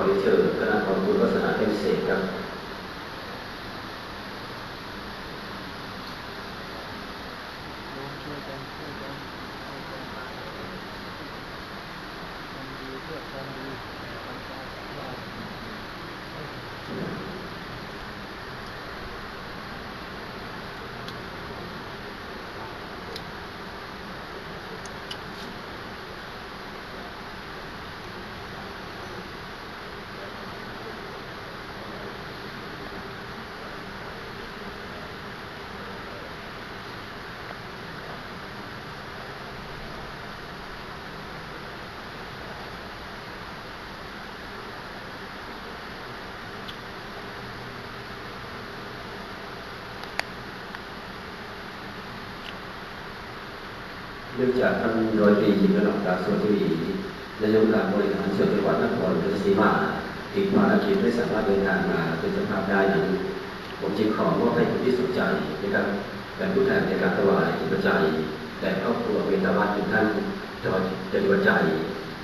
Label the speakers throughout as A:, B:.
A: ขอเรียนเชิญคณะกรรมการวัฒนธรรมพิเศษครับ
B: ร่วมช่วยกันช่วยกันช่วยกันมาทำดีเพื่อความดีทำการสักอย่าง
A: เนื่องจากท่านโดยตรีหญิงระดับดาวสวัสดีนายกการบริหารส่วนจังหวัดนครราชสีมาอีกภารกิจไม่สามารถเดินทางมาเป็นสภาพได้นั้นผมจึงขอมอบให้ผู้ที่สนใจนะครับเป็นผู้แทนในการถวายปัจจัยและครอบครัวเวทวัฒน์ทุกท่านจอยจริวัจจัย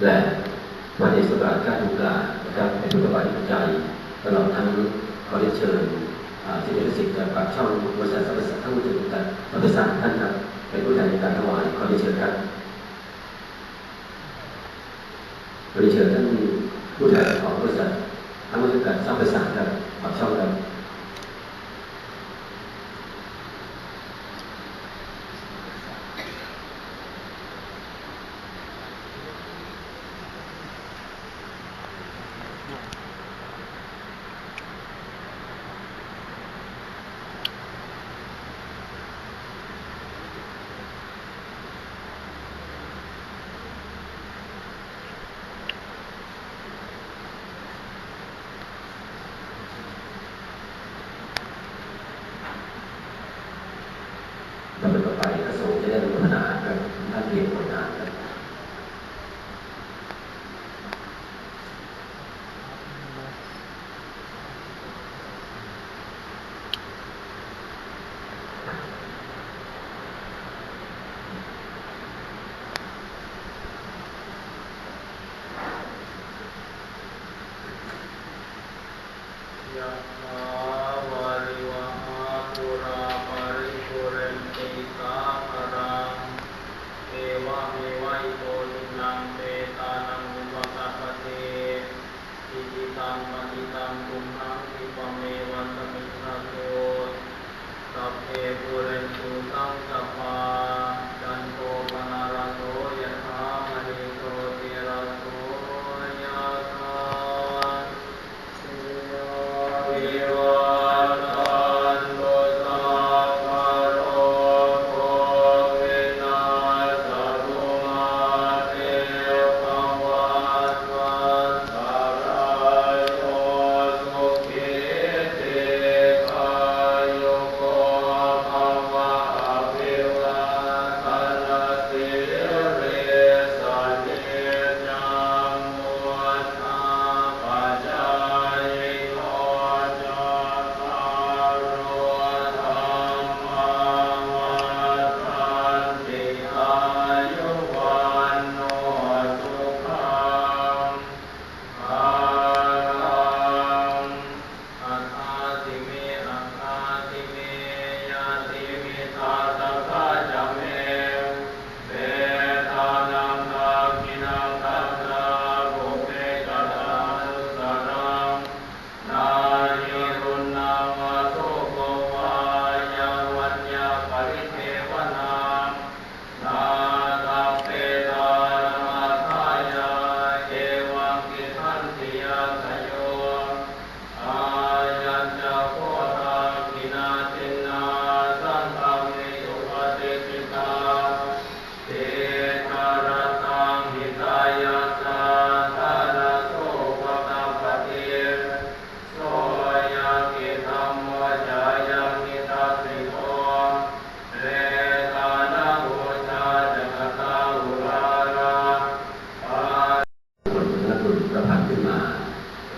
A: และวันเอกสมราชการุกานะครับเป็นผู้ถวายปัจจัยตลอดทั้งขอเรียนเชิญอ่าที่เป็นสิทธิ์จากปากช่องบริษัทสรรพสัตว์ทั้งหมดทุกท่านสรรพสัตว์ท่านครับ เป็นผู้แทนในการถวายขอเรียนเชิญครับขอเรียนเชิญท่านผู้แทนของบริษัททั้งบริษัทสร้านสรรพสัตว์ครับปากช่องครับ ลำดับต่อไป พ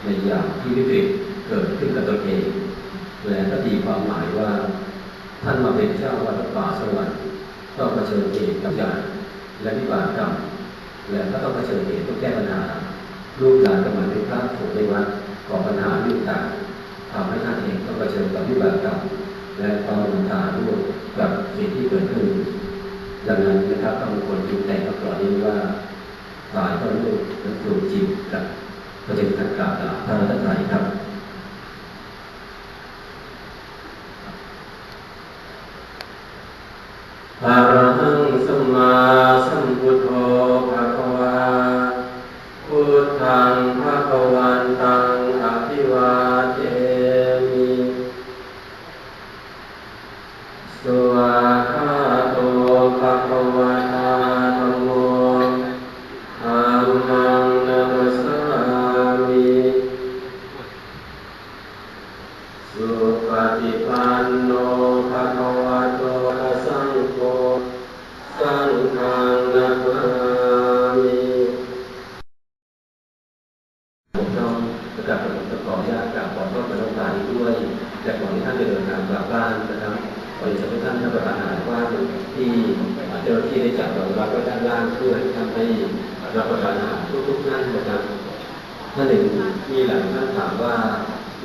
A: ในยามที่วิกฤตเกิดขึ้นกับตนเองและก็ตีความหมายว่า ท่านมาเป็นเจ้าวัดป่าสวรรค์ต้องเผชิญเหตุกับยานและวิบากกรรมและก็ต้องเผชิญเหตุต้องแก้ปัญหา
C: ลูกหลานกำลังเป็นพระสงฆ์ในวัดก่อปัญหาเรื่องต่างทำให้ท่านเองต้องเผชิญกับวิบากกรรมและความรำคาญร่วมกับสิ่งที่เกิดขึ้นดังนั้นนะครับต้องควรคิดแต่งกับก่อนนี้ว่าฝ่ายก็รู้มันสูง ประเด็นทางกล่าวพระรัตนตรัยครั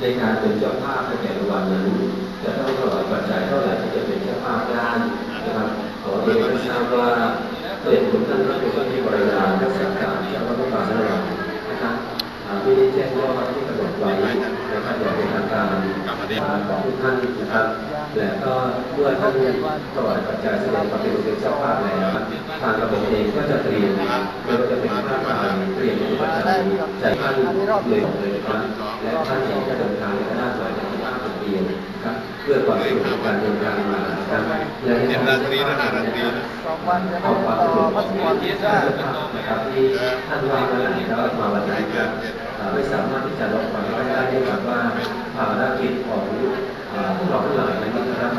C: ในการเป็นเจ้าภาพในแต่ละวันนั้นจะต้องถวายปัจจัยเท่าไหร่ที่จะเป็นเจ้าภาพได้นะครับขอเรียนให้ทราบว่า เด็กคุณท่านรัฐมนตรีบริการรักษาการที่เจ้าพนักงานระดับนะครับอ่าไม่แจ้งยอดที่กำหนดไว้นะครับอย่างเป็นทางการของทุกท่านนะครับ และก็เมื่อท่านถวายปัจจัยแสดงความเป็นเจ้าภาพแล้วทางระบบเองก็จะเตรียมไม่ว่าจะเป็นภาพถ่ายเตรียมในปัจจัยใจท่านเลยเลยนะครับและท่านเองก็เดินทางในคณะหน่วยในภาน เดียวนะครับเพื่อความสะดวกในการเดินทางมาครับและให้ท่านได้ทราบนะครับ
D: สองวันจะ
C: ขอความสะดว
D: กพาสปอร์ตวีซ่า
C: นะครับที่ท่านว่างวันไหนแล้วมาวันนั้นครับไม่สามารถที่จะรองความได้ได้ครับว่าภารกิจของอ่าพวกเราทั้งหลายนั้นะครับ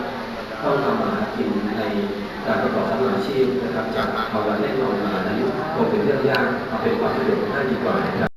C: ต้องทำมาหากินในการประกอบอาชีพนะครับจากภาวะแน่นอนมานั้นคงเป็นเรื่องยากเอาเป็นความสะดวกให้ดีกว่านะครับ